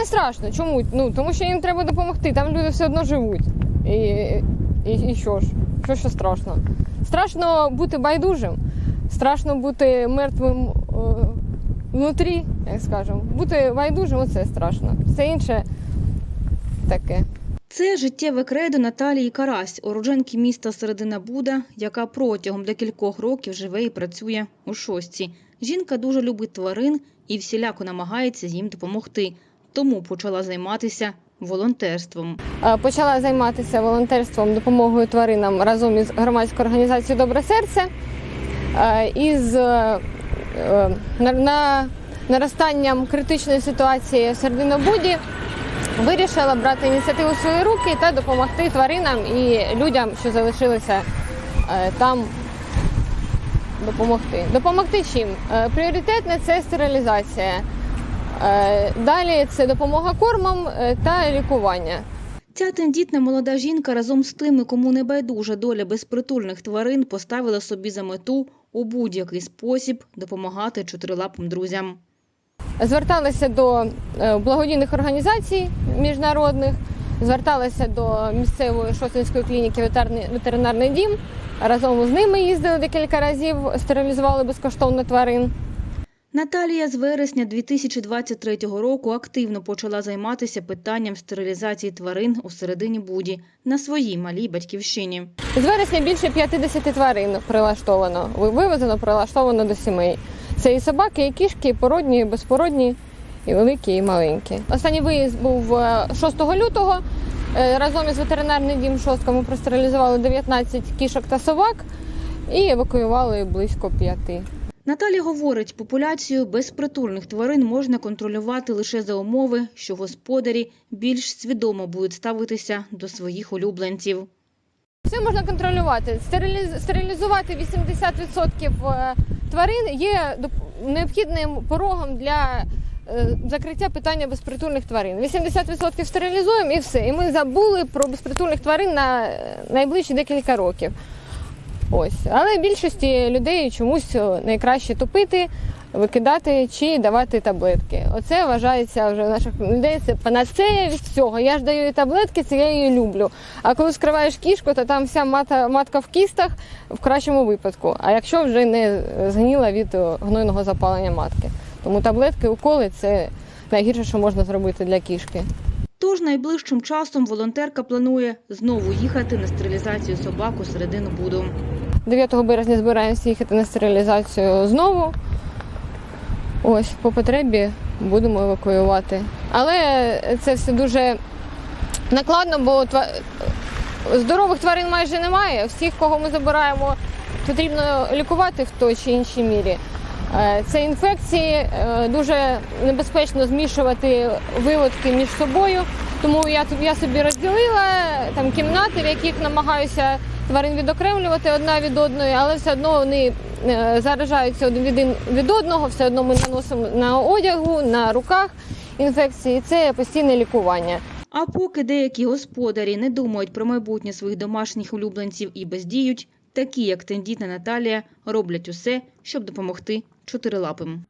не страшно. Чому? Ну тому що їм треба допомогти. Там люди все одно живуть. І, і, і що ж? Що що страшно? Страшно бути байдужим, страшно бути мертвим е, внутрі, як скажемо. Бути байдужим оце страшно. Все інше таке. Це життєве кредо Наталії Карась, уродженки міста Середина Буда, яка протягом декількох років живе і працює у шостці. Жінка дуже любить тварин і всіляко намагається їм допомогти. Тому почала займатися волонтерством. Почала займатися волонтерством допомогою тваринам разом із громадською організацією Добре серце. Із е, на- на наростанням критичної ситуації в Серединобуді вирішила брати ініціативу в свої руки та допомогти тваринам і людям, що залишилися е, там. Допомогти. Допомогти чим? Е, Пріоритетне це стерилізація. Е, Далі це допомога кормом е, та лікування. Ця тендітна молода жінка разом з тими, кому не байдужа доля безпритульних тварин, поставила собі за мету у будь-який спосіб допомагати чотирилапим друзям. Зверталася до е, благодійних організацій міжнародних, зверталася до місцевої шостинської клініки ветеринарний дім. Разом з ними їздили декілька разів, стерилізували безкоштовно тварин. Наталія з вересня 2023 року активно почала займатися питанням стерилізації тварин у середині Буді на своїй малій батьківщині. З вересня більше 50 тварин прилаштовано, вивезено, прилаштовано до сімей. Це і собаки, і кішки, і породні, і безпородні, і великі, і маленькі. Останній виїзд був е, 6 лютого. Е, Разом із ветеринарним дім Шостка ми простерилізували 19 кішок та собак і евакуювали близько п'яти. Наталя говорить, популяцію безпритульних тварин можна контролювати лише за умови, що господарі більш свідомо будуть ставитися до своїх улюбленців. Все можна контролювати. Стерилізувати 80% е, тварин є необхідним порогом для е, закриття питання безпритульних тварин. 80% стерилізуємо і все. І ми забули про безпритульних тварин на е, найближчі декілька років. Ось. Але більшості людей чомусь найкраще топити, викидати чи давати таблетки. Оце вважається вже у наших людей. Це панацея від всього. Я ж даю їй таблетки, це я її люблю. А коли скриваєш кішку, то там вся мата, матка в кістах в кращому випадку. А якщо вже не згніла від гнойного запалення матки. Тому таблетки, уколи це найгірше, що можна зробити для кішки. Тож найближчим часом волонтерка планує знову їхати на стерилізацію собак у середину Буду. 9 березня збираємося їхати на стерилізацію знову. Ось, по потребі будемо евакуювати. Але це все дуже накладно, бо тва- здорових тварин майже немає. Всіх, кого ми забираємо, потрібно лікувати в той чи іншій мірі. Е, Це інфекції, е, дуже небезпечно змішувати виводки між собою. Тому я, я собі розділила там кімнати, в яких намагаюся тварин відокремлювати одна від одної, але все одно вони е, заражаються один від, одного, все одно ми наносимо на одягу, на руках інфекції. Це постійне лікування. А поки деякі господарі не думають про майбутнє своїх домашніх улюбленців і бездіють, такі як тендітна Наталія роблять усе, щоб допомогти чотирилапим.